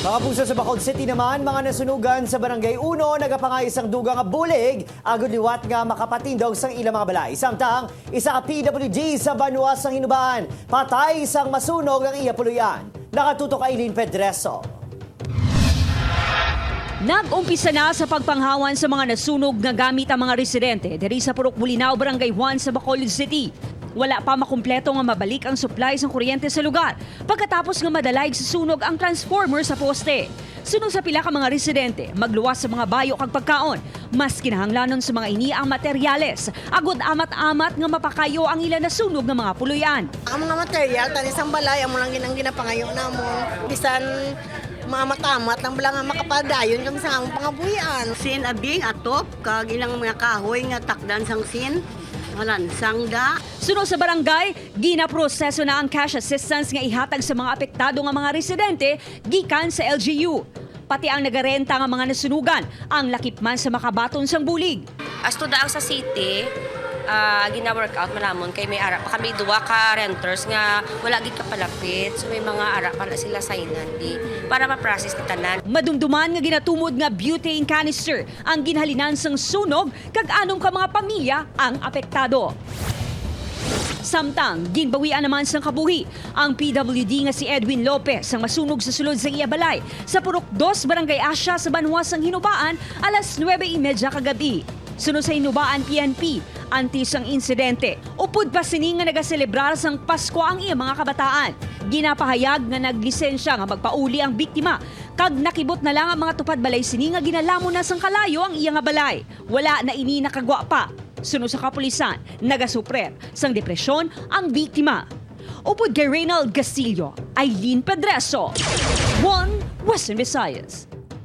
Mga sa Bacol City naman, mga nasunugan sa Barangay Uno, nagapangay isang dugang nga bulig, agod liwat nga makapatindog sang ilang mga balay. Samtang, isa ka PWG sa Banuas ng Hinubaan, patay isang masunog ang iya puluyan. Nakatutok Aileen Pedreso. Nag-umpisa na sa pagpanghawan sa mga nasunog na gamit ang mga residente diri sa Purok Bulinaw, Barangay 1 sa Bacolod City. Wala pa makumpleto nga mabalik ang supplies ng kuryente sa lugar pagkatapos nga madalayg sa sunog ang transformer sa poste. Sunog sa pila ka mga residente, magluwas sa mga bayo kag pagkaon, mas kinahanglanon sa mga ini ang materyales. Agod amat-amat nga mapakayo ang ilan na sunog ng mga puluyan. Ang mga material, tanis ang balay, amo lang ginang ginapangayo na mo. Bisan mamatamat lang bala nga makapadayon kami sa among pangabuyan. sin abing atop kag ilang mga kahoy nga takdan sang sin walan sangda Sunod sa barangay, ginaproseso na ang cash assistance nga ihatag sa mga apektado nga mga residente gikan sa LGU. Pati ang nagarenta nga mga nasunugan, ang lakip man sa makabaton sang bulig. As to daang sa city, ah gina-workout malamon kay may ara pa kami duwa ka renters nga wala gid kapalapit. So may mga ara pala sila signan di para ma-process ni tanan. Madumduman nga ginatumod nga butane canister ang ginhalinan sang sunog kag anong ka mga pamilya ang apektado. Samtang, ginbawian naman sang kabuhi ang PWD nga si Edwin Lopez ang masunog sa sulod sa Iyabalay sa Purok 2, Barangay Asya sa Banwas ng Hinubaan alas 9.30 kagabi. Sunod sa Hinubaan PNP, antis ang insidente. Upod pa sini nga nagaselebrar sang Pasko ang iya mga kabataan. Ginapahayag nga naglisensya nga magpauli ang biktima. Kag nakibot na lang ang mga tupad balay sini nga ginalamo na sang kalayo ang iya nga balay. Wala na ini nakagwa pa. Sunod sa kapulisan, nagasuprer sang depresyon ang biktima. Upod kay Reynald Castillo, Eileen Pedreso, One Western Visayas.